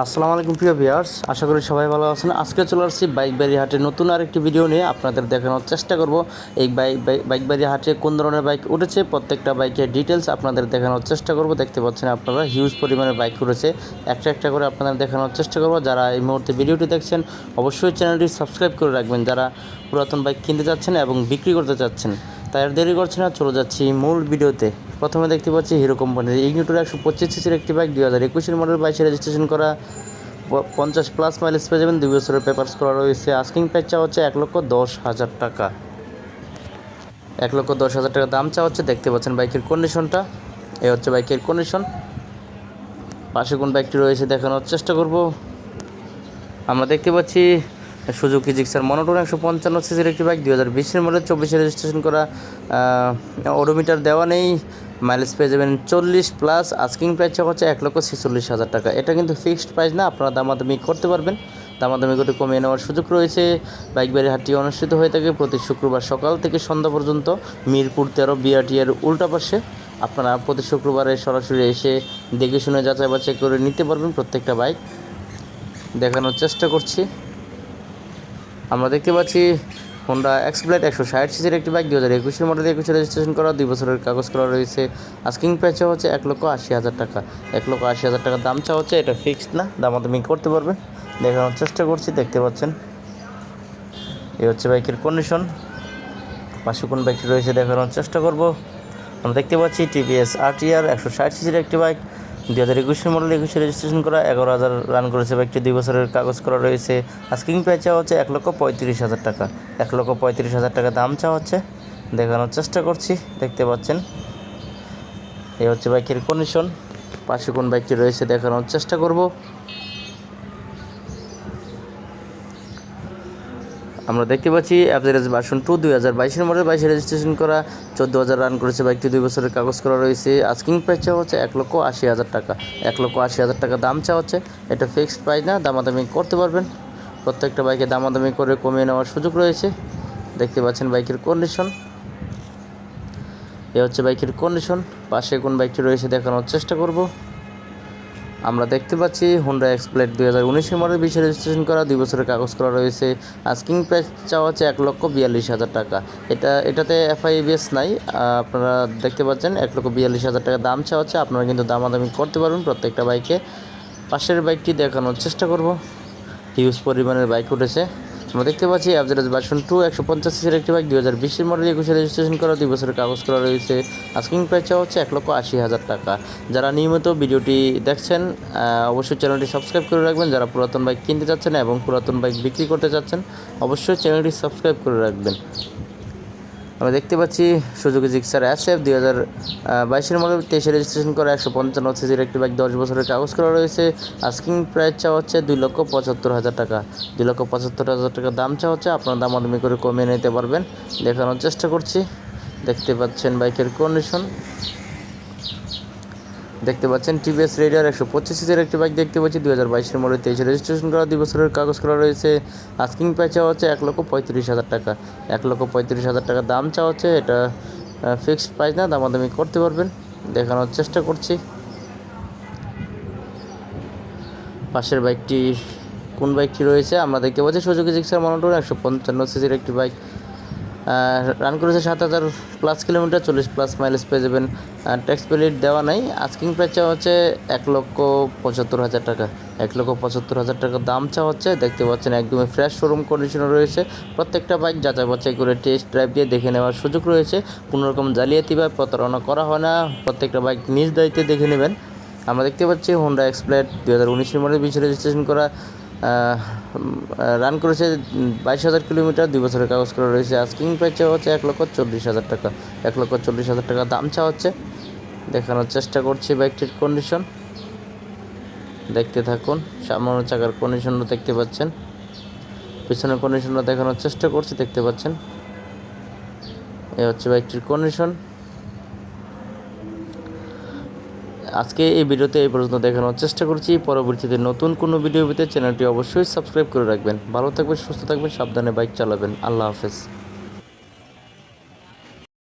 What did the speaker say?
আসসালামু আলাইকুম প্রিয় ভিউয়ার্স, আশা করি সবাই ভালো আছেন। আজকে চলে আসছি বাইক বাড়ি হাটে নতুন আরেকটি ভিডিও নিয়ে আপনাদের দেখানোর চেষ্টা করব। এই বাইক বাইক বাড়ি হাটে কোন ধরনের বাইক উঠেছে, প্রত্যেকটা বাইকের ডিটেলস আপনাদের দেখানোর চেষ্টা করব। দেখতে পাচ্ছেন আপনারা হিউজ পরিমাণে বাইক উঠেছে। একটা একটা করে আপনাদের দেখানোর চেষ্টা করব। যারা এই মুহূর্তে ভিডিওটি দেখছেন, অবশ্যই চ্যানেলটি সাবস্ক্রাইব করে রাখবেন। যারা পুরাতন বাইক কিনতে যাচ্ছেন এবং বিক্রি করতে চাচ্ছেন তাই আর দেরি করছে না, চলে যাচ্ছি মূল ভিডিওতে। প্রথমে দেখতে পাচ্ছি হিরো কোম্পানির ইগনিটোর একশো পঁচিশ সিসির একটি বাইক দুই হাজার একুশের মডেল বাইশে রেজিস্ট্রেশন করা। পঞ্চাশ প্লাস মাইলেজ পেয়ে যাবেন, দুই বছরের পেপার্স করা রয়েছে। আস্কিং প্রাইস চা হচ্ছে এক লক্ষ দশ হাজার টাকা। এক লক্ষ দশ হাজার টাকা দাম চা হচ্ছে, দেখতে পাচ্ছেন বাইকের কন্ডিশনটা এ হচ্ছে বাইকের কন্ডিশন পাশে কোন বাইকটি রয়েছে দেখানোর চেষ্টা করব। আমরা দেখতে পাচ্ছি সুজুকি জিক্সার? মনোটন একশো পঞ্চান্ন সিসির একটি বাইক, দুই হাজার বিশের মডেল, চব্বিশে রেজিস্ট্রেশন করা ওডোমিটার দেওয়া নেই। মাইলেজ পেয়ে যাবেন চল্লিশ প্লাস আস্কিং প্রাইস হচ্ছে এক লক্ষ ছেচল্লিশ হাজার টাকা। এটা কিন্তু ফিক্সড প্রাইস না, আপনারা দামাদামি করতে পারবেন। দামাদামি করে কমিয়ে নেওয়ার সুযোগ রয়েছে। বাইক বাড়ি হাটটি অনুষ্ঠিত হয়ে থাকে প্রতি শুক্রবার সকাল থেকে সন্ধ্যা পর্যন্ত, মিরপুর তেরো বিআরটিএর উল্টা পাশে। আপনারা প্রতি শুক্রবারে সরাসরি এসে দেখে শুনে যাচাই বাছাই করে নিতে পারবেন প্রত্যেকটা বাইক। দেখানোর চেষ্টা করছি। আমরা দেখতে পাচ্ছি হোন্ডা এক্সপ্লেট একশো ষাট সিসির একটি বাইক দু হাজার একুশের মডেল একুশে রেজিস্ট্রেশন করা, দুই বছরের কাগজ করা রয়েছে। আস্কিং প্রাইস হচ্ছে এক লক্ষ আশি হাজার টাকা। এক লক্ষ আশি হাজার টাকা দাম চা হচ্ছে, এটা ফিক্সড না দামাদামি করতে পারবে দেখানোর চেষ্টা করছি, দেখতে পাচ্ছেন। এই হচ্ছে বাইকের কন্ডিশন পাশে কোন বাইকটি রয়েছে দেখানোর চেষ্টা করব। আমরা দেখতে পাচ্ছি টিভিএস আরটিআর একশো ষাট সিসির একটি বাইক দুই হাজার একুশের মডেল একুশে রেজিস্ট্রেশন করা, এগারো হাজার রান করেছে বা একটি দুই বছরের কাগজ করা রয়েছে। আস্কিং প্রাইস চাওয়া হচ্ছে এক লক্ষ পঁয়ত্রিশ হাজার টাকা। এক লক্ষ পঁয়ত্রিশ হাজার টাকা দাম চাওয়া হচ্ছে। দেখানোর চেষ্টা করছি, দেখতে পাচ্ছেন। এই হচ্ছে বাইকের কন্ডিশন পাশে কোন বাইকটি রয়েছে দেখানোর চেষ্টা করব। আমরা দেখতে পাচ্ছি অ্যাভারেজ ভার্সন টু দুই হাজার বাইশের মডেল বাইশে রেজিস্ট্রেশন করা, চোদ্দ হাজার রান করেছে বাইকটি দুই বছরের কাগজ করা রয়েছে। আস্কিং প্রাইস চাওয়া হচ্ছে এক লক্ষ আশি হাজার টাকা। এক লক্ষ আশি হাজার টাকা দাম চাওয়া হচ্ছে। এটা ফিক্সড প্রাইস না, দামাদামি করতে পারবেন। প্রত্যেকটা বাইকে দামাদামি করে কমিয়ে নেওয়ার সুযোগ রয়েছে। দেখতে পাচ্ছেন বাইকের কন্ডিশন এ হচ্ছে বাইকের কন্ডিশন পাশে কোন বাইকটি রয়েছে দেখানোর চেষ্টা করব। আমরা দেখতে পাচ্ছি হোন্ডা এক্সপ্লেট দুই হাজার উনিশের মডেল বিশে রেজিস্ট্রেশন করা, দুই বছরের কাগজ করা রয়েছে আস্কিং প্রাইস চাওয়া হচ্ছে এক লক্ষ বিয়াল্লিশ হাজার টাকা। এটা, এটাতে এফআইবিএস নাই আপনারা দেখতে পাচ্ছেন এক লক্ষ বিয়াল্লিশ হাজার টাকা দাম চাওয়া হচ্ছে, আপনারা কিন্তু দামাদামি করতে পারবেন প্রত্যেকটা বাইকে পাশের বাইকটি দেখানোর চেষ্টা করব। হিউজ পরিমাণের বাইক উঠেছে। আমরা দেখতে পাচ্ছি অ্যাভারেজ ভার্সন টু একশো পঞ্চাশ সিসির একটি বাইক দু হাজার বিশের মডেল একুশে রেজিস্ট্রেশন করা, দুই বছরের কাগজ করা রয়েছে। আস্কিং প্রাইস চাওয়া হচ্ছে এক লক্ষ আশি হাজার টাকা। যারা নিয়মিত ভিডিওটি দেখছেন অবশ্যই চ্যানেলটি সাবস্ক্রাইব করে রাখবেন। যারা পুরাতন বাইক কিনতে চাচ্ছেন এবং পুরাতন বাইক বিক্রি করতে চাচ্ছেন, অবশ্যই চ্যানেলটি সাবস্ক্রাইব করে রাখবেন। আমরা দেখতে পাচ্ছি সুযোগ জিক্সার অ্যাস এফ দুই হাজার বাইশের মধ্যে তেইশে রেজিস্ট্রেশন করা একশো পঞ্চান্ন সিজির একটি বাইক দশ বছরের কাগজ করা রয়েছে। আস্কিং প্রাইস চাওয়া হচ্ছে দুই লক্ষ পঁচাত্তর হাজার টাকা। দুই লক্ষ পঁচাত্তর হাজার টাকা দাম চাওয়া হচ্ছে, আপনার দাম আদমি করে কমিয়ে নিতে পারবেন। দেখানোর চেষ্টা করছি। দেখতে পাচ্ছেন বাইকের কন্ডিশন দেখতে পাচ্ছেন টিভিএস রেডিয়ার একশো পঁচিশ সিসির একটি বাইক দেখতে পাচ্ছি, দুই হাজার বাইশের মডেল তেইশে রেজিস্ট্রেশন করা, দুই বছরের কাগজ করা রয়েছে। আস্কিং প্রাইস চাওয়া হচ্ছে এক লক্ষ পঁয়ত্রিশ হাজার টাকা। এক লক্ষ পঁয়ত্রিশ হাজার টাকা দাম চাওয়া হচ্ছে, এটা ফিক্সড প্রাইস না, দামাদামি করতে পারবেন, দেখানোর চেষ্টা করছি। পাশের বাইকটি কোন বাইকটি রয়েছে, আমরা দেখতে পাচ্ছি সুজুকি জিক্সার মনোটন একশো পঞ্চান্ন সিসির একটি বাইক রান করেছে সাত হাজার প্লাস কিলোমিটার চল্লিশ প্লাস মাইলেজ পেয়ে যাবেন। ট্যাক্স পেলিট দেওয়া নাই। আস্কিং প্রাইস চাওয়া হচ্ছে এক লক্ষ পঁচাত্তর হাজার টাকা। এক লক্ষ পঁচাত্তর হাজার টাকা দাম চাওয়া হচ্ছে। দেখতে পাচ্ছেন একদমই ফ্রেশ শোরুম কন্ডিশনে রয়েছে। প্রত্যেকটা বাইক যাচাই বাছাই করে টেস্ট ড্রাইভ দিয়ে দেখে নেওয়ার সুযোগ রয়েছে। কোনো রকম জালিয়াতি বা প্রতারণা করা হয় না। প্রত্যেকটা বাইক নিজ দায়িত্বে দেখে নেবেন। আমরা দেখতে পাচ্ছি হোন্ডা এক্সপ্লেট দু হাজার উনিশের মডেল বিশ রেজিস্ট্রেশন করা রান করেছে বাইশ হাজার কিলোমিটার, দুই বছরের কাগজ করা রয়েছে। আস্কিং প্রাইস চাওয়া হচ্ছে এক লক্ষ চল্লিশ হাজার টাকা। এক লক্ষ চল্লিশ হাজার টাকা দাম চাওয়া হচ্ছে। দেখানোর চেষ্টা করছি বাইকটির কন্ডিশন দেখতে থাকুন সামনের চাকার কন্ডিশনও দেখতে পাচ্ছেন। পিছনের কন্ডিশনও দেখানোর চেষ্টা করছি, দেখতে পাচ্ছেন। এ হচ্ছে বাইকটির কন্ডিশন আজকে এই ভিডিওতে এই পর্যন্ত দেখানোর চেষ্টা করছি। পরবর্তীতে নতুন কোনো ভিডিও পেতে চ্যানেলটি অবশ্যই সাবস্ক্রাইব করে রাখবেন। ভালো থাকবেন, সুস্থ থাকবেন, সাবধানে বাইক চালাবেন। আল্লাহ হাফেজ।